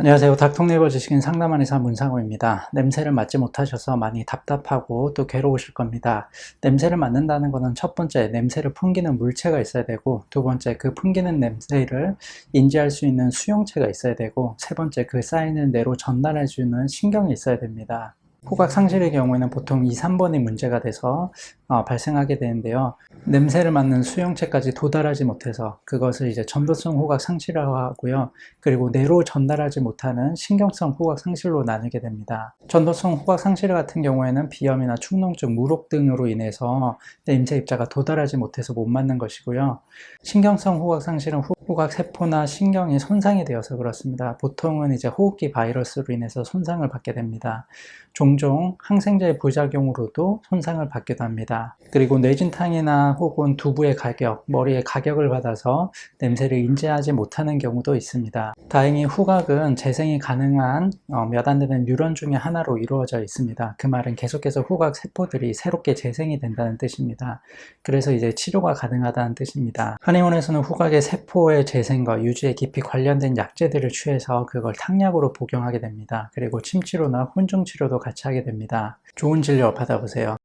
안녕하세요. 닥통네이버 지식인 상담원의사 문상호입니다. 냄새를 맡지 못하셔서 많이 답답하고 또 괴로우실 겁니다. 냄새를 맡는다는 것은 첫 번째 냄새를 풍기는 물체가 있어야 되고 두 번째 그 풍기는 냄새를 인지할 수 있는 수용체가 있어야 되고 세 번째 그 쌓이는 뇌로 전달해 주는 신경이 있어야 됩니다. 후각 상실의 경우에는 보통 2, 3번이 문제가 돼서 어, 발생하게 되는데요. 냄새를 맡는 수용체까지 도달하지 못해서 그것을 이제 전도성 후각 상실이라고 하고요. 그리고 뇌로 전달하지 못하는 신경성 후각 상실로 나누게 됩니다. 전도성 후각 상실 같은 경우에는 비염이나 축농증, 무록 등으로 인해서 냄새 입자가 도달하지 못해서 못 맡는 것이고요. 신경성 후각 상실은 후- 후각 세포나 신경이 손상이 되어서 그렇습니다. 보통은 이제 호흡기 바이러스로 인해서 손상을 받게 됩니다. 종종 항생제의 부작용으로도 손상을 받기도 합니다. 그리고 뇌진탕이나 혹은 두부의 가격, 머리의 가격을 받아서 냄새를 인지하지 못하는 경우도 있습니다. 다행히 후각은 재생이 가능한 어, 몇안 되는 뉴런 중에 하나로 이루어져 있습니다. 그 말은 계속해서 후각 세포들이 새롭게 재생이 된다는 뜻입니다. 그래서 이제 치료가 가능하다는 뜻입니다. 한의원에서는 후각의 세포의 재생과 유지에 깊이 관련된 약제들을 취해서 그걸 탕약으로 복용하게 됩니다. 그리고 침치료나 혼중 치료도 같이 하게 됩니다. 좋은 진료 받아보세요.